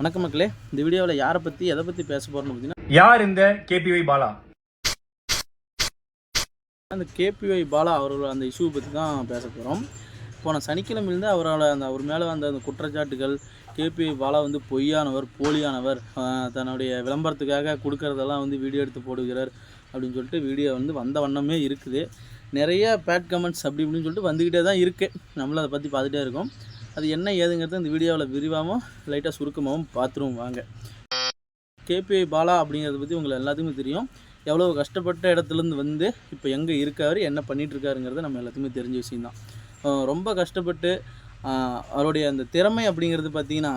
வணக்கம் மக்களே. இந்த வீடியோவில் யாரை பற்றி எதை பற்றி பேச போகிறோம்னு பார்த்தீங்கன்னா யார் இந்த கேபிஒய் பாலா? அந்த கேபிஒய் பாலா அவர்கள் அந்த இஷ்யூவை பற்றி தான் பேச போகிறோம் போன சனிக்கிழமையிலேருந்து அவரோட அந்த அவர் மேலே வந்த அந்த குற்றச்சாட்டுகள் கேபிஒய் பாலா வந்து பொய்யானவர் போலியானவர் தன்னுடைய விளம்பரத்துக்காக கொடுக்கறதெல்லாம் வந்து வீடியோ எடுத்து போடுகிறார் அப்படின்னு சொல்லிட்டு வீடியோ வந்து வந்த வண்ணமே இருக்குது. நிறைய பேட் கமெண்ட்ஸ் அப்படி இப்படின்னு சொல்லிட்டு வந்துக்கிட்டே தான் இருக்குது நம்மளும் அதை பற்றி பார்த்துட்டே இருக்கோம். அது என்ன ஏதுங்கிறது இந்த வீடியோவில் விரிவாகவும் லைட்டாக சுருக்கமாகவும் பார்த்துருவோம் வாங்க. கேபிஐ பாலா அப்படிங்கிறத பற்றி உங்களை எல்லாத்துக்குமே தெரியும். எவ்வளோ கஷ்டப்பட்ட இடத்துலேருந்து வந்து இப்போ எங்கே இருக்காரு என்ன பண்ணிகிட்ருக்காருங்கிறத நம்ம எல்லாத்துக்குமே தெரிஞ்ச விஷயம்தான். ரொம்ப கஷ்டப்பட்டு அவருடைய அந்த திறமை அப்படிங்கிறது பார்த்தீங்கன்னா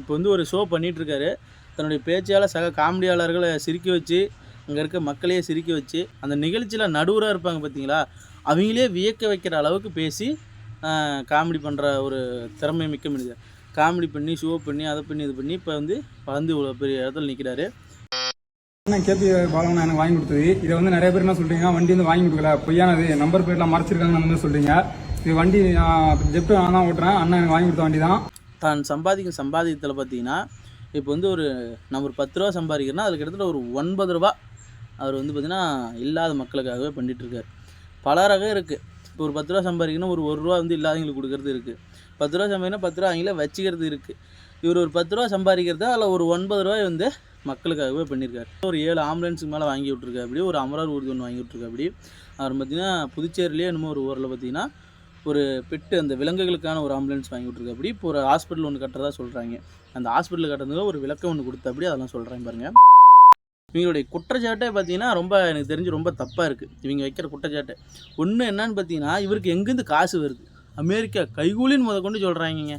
இப்போ வந்து ஒரு ஷோ பண்ணிகிட்ருக்காரு தன்னுடைய பேச்சால் சக காமெடியாளர்களை சிரிக்க வச்சு அங்கே இருக்க மக்களையே சிரிக்க வச்சு அந்த நிகழ்ச்சியில் நடுவராக இருப்பாங்க பார்த்தீங்களா? அவங்களே வியக்க வைக்கிற அளவுக்கு பேசி காமெடி பண்ணுற ஒரு திறமை மிக்க மனிதர். காமெடி பண்ணி ஷோ பண்ணி அதை பண்ணி இது பண்ணி இப்போ வந்து வளர்ந்து இவ்வளோ பெரிய இடத்துல நிற்கிறாரு கேபி பாலவன் எனக்கு வாங்கி கொடுத்தது. இதை வந்து நிறைய பேர் என்ன சொல்றீங்க? வண்டி வந்து வாங்கி கொடுக்கல. பொய்யானது. நம்பர் பிளேட்லாம் அந்த மாதிரி சொல்றீங்க. இது வண்டி ஜெப்ட் நான் தான் ஓட்டுறேன். அண்ணன் எனக்கு வாங்கி கொடுத்த வண்டி தான். தான் சம்பாதிக்கும் சம்பாதியத்தில் பார்த்தீங்கன்னா இப்போ வந்து ஒரு நம்ம ஒரு பத்து ரூபா சம்பாதிக்கிறோன்னா அதுக்கு கிட்டத்தட்ட ஒரு ஒன்பது ரூபா அவர் வந்து பார்த்திங்கன்னா இல்லாத மக்களுக்காகவே பண்ணிகிட்ருக்காரு பல ரகம் இருக்குது இப்போ ஒரு பத்து ரூபா சம்பாதிக்கணும் ஒரு ஒரு ரூபா வந்து இல்லாதவங்களுக்கு கொடுக்கறது இருக்குது பத்து ரூபா சம்பாதிக்கணும் பத்து ரூபா அவங்கள வச்சுக்கிறது இருக்குது இவர் ஒரு பத்து ரூபா சம்பாதிக்கிறது அதில் ஒரு ஒன்பது ரூபாய் வந்து மக்களுக்காகவே பண்ணியிருக்காரு ஒரு ஏழு ஆம்புலன்ஸுக்கு மேலே வாங்கி விட்ருக்கா அப்படி ஒரு அமரர் ஊர்தி ஒன்று வாங்கி விட்ருக்கா அப்படி அவர் பார்த்திங்கன்னா புதுச்சேரியிலே என்னமோ ஒரு ஊரில் பார்த்தீங்கன்னா ஒரு பெட்டு அந்த விலங்குகளுக்கான ஒரு ஆம்புலன்ஸ் வாங்கி விட்ருக்கா அப்படி இப்போ ஒரு ஹாஸ்பிட்டல் ஒன்று கட்டுறதா சொல்கிறாங்க அந்த ஹாஸ்பிட்டல் கட்டுறதுக்கு ஒரு விளக்கம் ஒன்று கொடுத்தா அப்படி அதெல்லாம் சொல்கிறாங்க பாருங்கள் இவங்களுடைய குற்றச்சாட்டே பார்த்தீங்கன்னா ரொம்ப எனக்கு தெரிஞ்சு ரொம்ப தப்பாக இருக்குது இவங்க வைக்கிற குற்றச்சாட்டு. ஒன்று என்னன்னு பார்த்தீங்கன்னா இவருக்கு எங்கேருந்து காசு வருது? அமெரிக்கா கைகூலின்னு முத கொண்டு சொல்கிறாங்க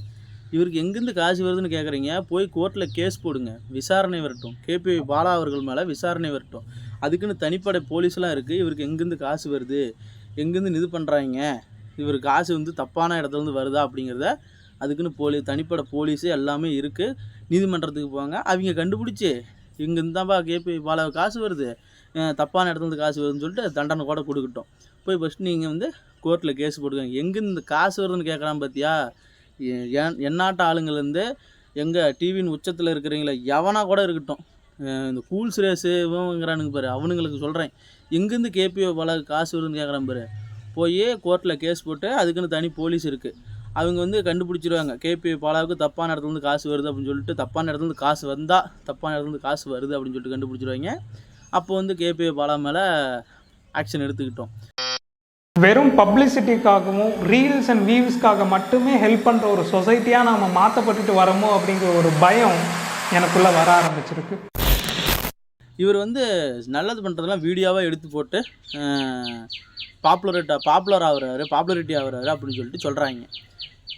இவருக்கு எங்கேருந்து காசு வருதுன்னு கேட்குறீங்க போய் கோர்ட்டில் கேஸ் போடுங்க. விசாரணை வரட்டும். கேபி பாலா அவர்கள் மேலே விசாரணை வரட்டும். அதுக்குன்னு தனிப்படை போலீஸ்லாம் இருக்குது இவருக்கு எங்கேருந்து காசு வருது? எங்கேருந்து இது பண்ணுறாங்க இவர் காசு வந்து தப்பான இடத்துலேருந்து வருதா அப்படிங்கிறத அதுக்குன்னு போலீஸ் தனிப்படை போலீஸு எல்லாமே இருக்குது நீதிமன்றத்துக்கு போவாங்க. அவங்க கண்டுபிடிச்சி இங்கே இருந்தாப்பா கேபி பாலா காசு வருது. தப்பான தப்பான இடத்துலேருந்து காசு வருதுன்னு சொல்லிட்டு தண்டனை கூட கொடுக்கட்டும். போய் ஃபஸ்ட்டு நீங்கள் வந்து கோர்ட்டில் கேஸ் போட்டுக்கோங்க. எங்கேருந்து இந்த காசு வருதுன்னு கேட்குறான் பார்த்தியா எ- என் எந்நாட்டு ஆளுங்கள்லேருந்து எங்கள் டிவியின் உச்சத்தில் இருக்கிறீங்களே எவனா கூட இருக்கட்டும். இந்த கூல்ஸ் ரேஸு இவங்கிறானுங்க பாரு அவனுங்களுக்கு சொல்கிறேன் எங்கேருந்து கேபிஓ பல காசு வருதுன்னு கேட்குறான் பாரு. போய் கோர்ட்டில் கேஸ் போட்டு அதுக்குன்னு தனி போலீஸ் இருக்குது அவங்க வந்து கண்டுபிடிச்சிருவாங்க. கேபி பாலாவுக்கு தப்பான இடத்துலேருந்து காசு வருது அப்படின்னு சொல்லிட்டு தப்பான இடத்துலேருந்து காசு வந்தால் தப்பான இடத்துலேருந்து காசு வருது அப்படின்னு சொல்லிட்டு கண்டுபிடிச்சிருவாங்க. அப்போ வந்து கேபி பாலா மேலே ஆக்ஷன் எடுத்துக்கிட்டோம். வெறும் பப்ளிசிட்டிக்காகவும் ரீல்ஸ் அண்ட் வியூஸ்க்காக மட்டுமே ஹெல்ப் பண்ணுற ஒரு சொசைட்டியாக நாம் மாற்றப்பட்டுட்டு வரமோ அப்படிங்கிற ஒரு பயம் எனக்குள்ளே வர ஆரம்பிச்சிருக்கு. இவர் வந்து நல்லது பண்ணுறதெல்லாம் வீடியோவாக எடுத்து போட்டு பாப்புலரேட்டா பாப்புலர் ஆகுறாரு பாப்புலரிட்டி ஆகுறாரு அப்படின்னு சொல்லிட்டு சொல்கிறாங்க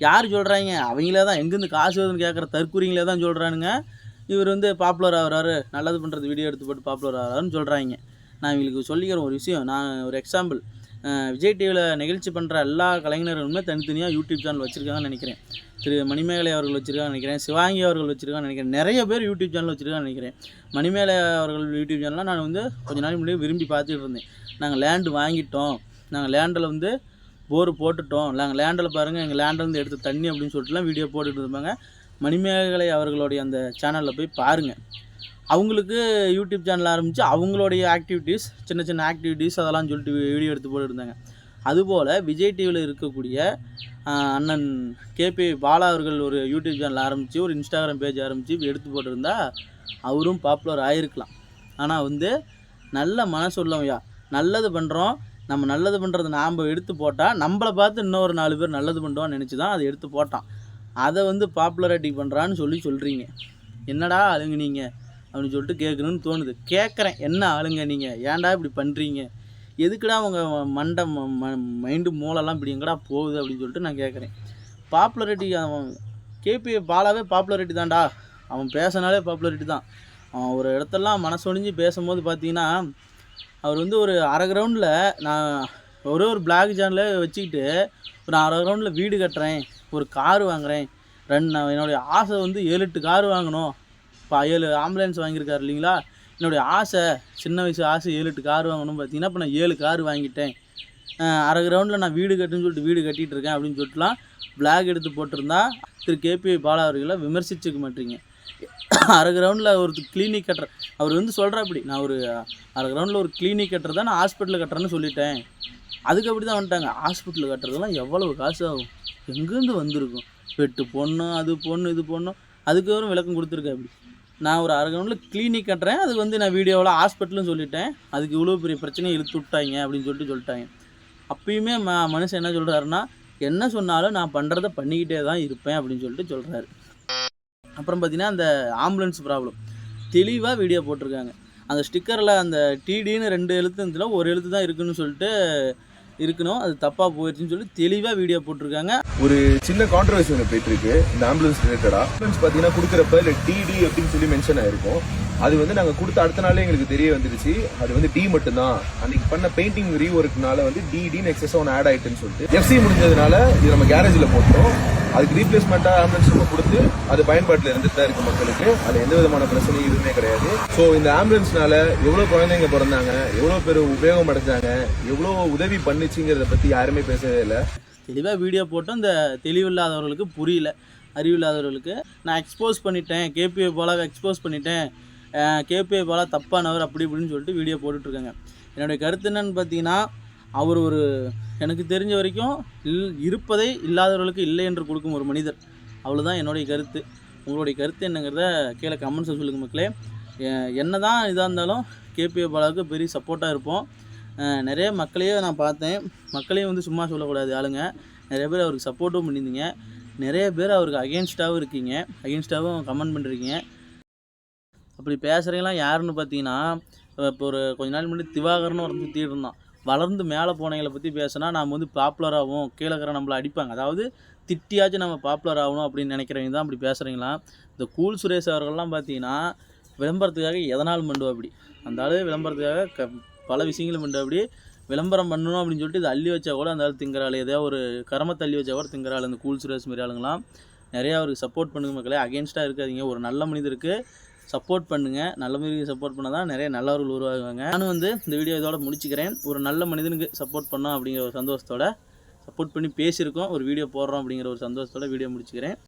யார் சொல்கிறாங்க அவங்களே தான். எங்கேருந்து காசு வருதுன்னு கேட்குற தற்கூறிங்களே தான் சொல்கிறானுங்க இவர் வந்து பாப்புலர் ஆகிறாரு. நல்லது பண்ணுறது வீடியோ எடுத்து போட்டு பாப்புலர் ஆகிறாருன்னு சொல்கிறாங்க நான் இவங்களுக்கு சொல்லிக்கிறேன் ஒரு விஷயம் நான் ஒரு எக்ஸாம்பிள் விஜய் டிவியில் நிகழ்ச்சி பண்ணுற எல்லா கலைஞர்களுமே தனித்தனியாக யூடியூப் சேனல் வச்சுருக்காங்கன்னு நினைக்கிறேன். திரு மணிமேகலை அவர்கள் வச்சுருக்காங்கன்னு நினைக்கிறேன். சிவாங்கி அவர்கள் வச்சுருக்காங்கன்னு நினைக்கிறேன். நிறைய பேர் யூடியூப் சேனல் வச்சுருக்காங்கன்னு நினைக்கிறேன். மணிமேலை அவர்கள் யூடியூப் சேனலாக நான் வந்து கொஞ்ச நாள் முன்னாடி விரும்பி பார்த்துட்டு இருந்தேன். நாங்கள் லேண்டு வாங்கிட்டோம். நாங்கள் லேண்டில் வந்து போர் போட்டுட்டோம். நாங்கள் லேண்டில் பாருங்கள் எங்கள் லேண்டிலேருந்து எடுத்த தண்ணி அப்படின்னு சொல்லிட்டுலாம் வீடியோ போட்டுட்டு இருப்பாங்க மணிமேகலை அவர்களுடைய அந்த சேனலில் போய் பாருங்கள் அவங்களுக்கு யூடியூப் சேனல் ஆரம்பித்து அவங்களுடைய ஆக்டிவிட்டீஸ் சின்ன சின்ன ஆக்டிவிட்டீஸ் அதெல்லாம் சொல்லிட்டு வீடியோ எடுத்து போட்டுருந்தாங்க அதுபோல் விஜய் டிவியில் இருக்கக்கூடிய அண்ணன் கேபி பாலா அவர்கள் ஒரு யூடியூப் சேனல் ஆரம்பித்து ஒரு இன்ஸ்டாகிராம் பேஜ் ஆரம்பித்து எடுத்து போட்டிருந்தா அவரும் பாப்புலர் ஆகிருக்கலாம் ஆனால் வந்து நல்ல மனசு உள்ளவையா நல்லது பண்ணுறோம் நம்ம நல்லது பண்ணுறது நாம் எடுத்து போட்டால் நம்மளை பார்த்து இன்னொரு நாலு பேர் நல்லது பண்ணுறோம்னு நினச்சி தான் அதை எடுத்து போட்டான். அதை வந்து பாப்புலரிட்டி பண்ணுறான்னு சொல்லி சொல்கிறீங்க என்னடா ஆளுங்க நீங்கள் அப்படின்னு சொல்லிட்டு கேட்கணும்னு தோணுது. கேட்குறேன். என்ன ஆளுங்க நீங்கள் ஏன்டா இப்படி பண்ணுறீங்க எதுக்குடா உங்கள் மண்டை மைண்டு மூளைலாம் இப்படி எங்கடா போகுது அப்படின்னு சொல்லிட்டு நான் கேட்குறேன். பாப்புலரிட்டி அவன் கேபி பாலாவே பாப்புலரிட்டி தான்டா. அவன் பேசினாலே பாப்புலரிட்டி தான். அவன் ஒரு இடத்தெல்லாம் மனசொடிஞ்சு பேசும்போது பார்த்தீங்கன்னா அவர் வந்து ஒரு அரை கிரவுண்டில் நான் ஒரே ஒரு பிளாக் ஜானில் வச்சுக்கிட்டு ஒரு அரை கிரவுண்டில் வீடு கட்டுறேன் ஒரு கார் வாங்குறேன். ரெண்டு நான் என்னுடைய ஆசை வந்து ஏழு எட்டு கார் வாங்கணும். இப்போ ஏழு ஆம்புலன்ஸ் வாங்கியிருக்காரு இல்லைங்களா? என்னுடைய ஆசை சின்ன வயசு ஆசை ஏழு எட்டு கார் வாங்கணும் பார்த்தீங்கன்னா இப்போ நான் ஏழு கார் வாங்கிட்டேன். அரை கிரவுண்டில் நான் வீடு கட்டுன்னு சொல்லிட்டு வீடு கட்டிகிட்டு இருக்கேன் அப்படின்னு சொல்லிட்டுலாம் பிளாக் எடுத்து போட்டிருந்தா திரு கேபி பாலா அவர்களை விமர்சிச்சுக்க மாட்டீங்க. அரை கிரவுண்டில் ஒரு கிளினிக் கட்டுறேன் அவர் வந்து சொல்கிற அப்படி நான் ஒரு அரை கிரவுண்டில் ஒரு கிளினிக் கட்டுறதா நான் ஹாஸ்பிட்டல் கட்டுறேன்னு சொல்லிட்டேன். அதுக்கு அப்படி தான் வந்துட்டாங்க ஹாஸ்பிட்டல் கட்டுறதெல்லாம் எவ்வளவு காசு ஆகும்? எங்கேருந்து வந்திருக்கும்? வெட்டு பொண்ணு அது பொண்ணு இது பொண்ணு. அதுக்கு விளக்கம் கொடுத்துருக்கேன் அப்படி. நான் ஒரு அரை கிரவுண்டில் கிளினிக் கட்டுறேன் அதுக்கு வந்து நான் வீடியோவில் ஹாஸ்பிட்டலும் சொல்லிட்டேன். அதுக்கு இவ்வளோ பெரிய பிரச்சனையை இழுத்து விட்டாங்க அப்படின்னு சொல்லிட்டு சொல்லிட்டாங்க. அப்பயுமே ம மனுஷன் என்ன சொல்கிறாருன்னா என்ன சொன்னாலும் நான் பண்ணுறத பண்ணிக்கிட்டே தான் இருப்பேன் அப்படின்னு சொல்லிட்டு சொல்கிறாரு அப்புறம் பார்த்தீங்கன்னா அந்த ஆம்புலன்ஸ் ப்ராப்ளம். தெளிவாக வீடியோ போட்டிருக்காங்க. அந்த ஸ்டிக்கரில் அந்த டிடின்னு ரெண்டு எழுத்து இருந்துச்சுல ஒரு எழுத்து தான் இருக்குன்னு சொல்லிட்டு இருக்கணும். அது தப்பாக போயிடுச்சுன்னு சொல்லி தெளிவாக வீடியோ போட்டிருக்காங்க. ஒரு சின்ன கான்ட்ரவர்சி ஒன்று போயிட்டு இருக்கு இந்த ஆம்புலன்ஸ் ரிலேட்டடாக ஆம்புலன்ஸ் பார்த்தீங்கன்னா கொடுக்குறப்ப இல்லை டிடி அப்படின்னு சொல்லி மென்ஷன் ஆயிருக்கும். அது வந்து நாங்கள் கொடுத்த அடுத்த நாளே எங்களுக்கு தெரிய வந்துருச்சு. அது வந்து டி மட்டும்தான். அன்னைக்கு பண்ண பெயிண்டிங் ரீஒர்க்னால வந்து டி டிடின்னு எக்ஸஸ் ஒன்று ஆட் ஆயிட்டுன்னு சொல்லிட்டு. எஃப்சி முடிஞ்சதுனால இது நம்ம கேரேஜில் போட்டோம் அதுக்கு ரீப்ளேஸ்மெண்ட்டாக ஆம்புலன்ஸ் நம்ம கொடுத்து அது பயன்பாட்டில் இருந்துட்டு தான் இருக்கு மக்களுக்கு. அது எந்த விதமான பிரச்சனையும் எதுவுமே கிடையாது. ஸோ இந்த ஆம்புலன்ஸ்னால எவ்வளோ குழந்தைங்க பிறந்தாங்க எவ்வளோ பேர் உபயோகம் அடைஞ்சாங்க எவ்வளோ உதவி பண்ணுச்சுங்கிறத பற்றி யாருமே பேசவே இல்லை. தெளிவாக வீடியோ போட்டோம். அந்த தெளிவில்லாதவர்களுக்கு புரியல அறிவில்லாதவர்களுக்கு. நான் எக்ஸ்போஸ் பண்ணிட்டேன். கேபிஐ போல எக்ஸ்போஸ் பண்ணிட்டேன். கேபிஐ போல தப்பானவர் அப்படி இப்படின்னு சொல்லிட்டு வீடியோ போட்டுட்ருக்காங்க. என்னுடைய கருத்து என்னன்னு பார்த்தீங்கன்னா அவர் ஒரு எனக்கு தெரிஞ்ச வரைக்கும் இல் இருப்பதை இல்லாதவர்களுக்கு இல்லை என்று கொடுக்கும் ஒரு மனிதர். அவ்வளோதான் என்னுடைய கருத்து. உங்களுடைய கருத்து என்னங்கிறத கீழே கமெண்ட்ஸை சொல்லுங்கள் மக்களே. என்ன தான் இதாக இருந்தாலும் கேபிஐ பாலாவுக்கு பெரிய சப்போர்ட்டாக இருப்போம். நிறைய மக்களையே நான் பார்த்தேன். மக்களையும் வந்து சும்மா சொல்லக்கூடாது ஆளுங்க. நிறைய பேர் அவருக்கு சப்போர்ட்டும் பண்ணியிருந்தீங்க. நிறைய பேர் அவருக்கு அகேன்ஸ்டாகவும் இருக்கீங்க. அகேன்ஸ்டாகவும் கமெண்ட் பண்ணுறீங்க அப்படி பேசுகிறீங்களாம் யாருன்னு பார்த்தீங்கன்னா இப்போ ஒரு கொஞ்ச நாள் முன்னாடி திவாகர்னு ஒரு சுற்றிட்டு இருந்தான். வளர்ந்து மேலே போனவங்களை பற்றி பேசினா நாம் வந்து பாப்புலராகவும் கீழே இருக்கிற நம்மளை அடிப்பாங்க. அதாவது திட்டியாச்சும் நம்ம பாப்புலர் ஆகணும் அப்படின்னு நினைக்கிறவங்க தான் அப்படி பேசுகிறீங்களா இந்த கூல் சுரேஷ் அவர்கள்லாம் பார்த்தீங்கன்னா விளம்பரத்துக்காக எதனால் பண்ணுவா அப்படி? அந்த விளம்பரத்துக்காக க பல விஷயங்களும் பண்ணுவா அப்படி? விளம்பரம் பண்ணணும் அப்படின்னு சொல்லிட்டு இது அள்ளி வச்சா கூட அந்த ஆள் திங்கிறாள் ஏதோ ஒரு கரம தள்ளி வச்சா கூட திங்கிறாள் அந்த கூல் சுரேஷ் மாரி ஆளுங்களாம். நிறையா அவருக்கு சப்போர்ட் பண்ணுங்க மக்களே. அகேன்ஸ்டாக இருக்காதீங்க. ஒரு நல்ல மனிதருக்கு சப்போர்ட் பண்ணுங்கள் நல்ல மனிதருக்கு சப்போர்ட் பண்ணால் தான் நிறைய நல்லவர்கள் உருவாகுவாங்க. நானும் வந்து இந்த வீடியோ இதோட முடிச்சுக்கிறேன். ஒரு நல்ல மனிதனுக்கு சப்போர்ட் பண்ணோம் அப்படிங்கிற ஒரு சந்தோஷத்தோட சப்போர்ட் பண்ணி பேசியிருக்கோம். ஒரு வீடியோ போடுறோம் அப்படிங்கிற ஒரு சந்தோஷத்தோட வீடியோ முடிச்சுக்கிறேன்.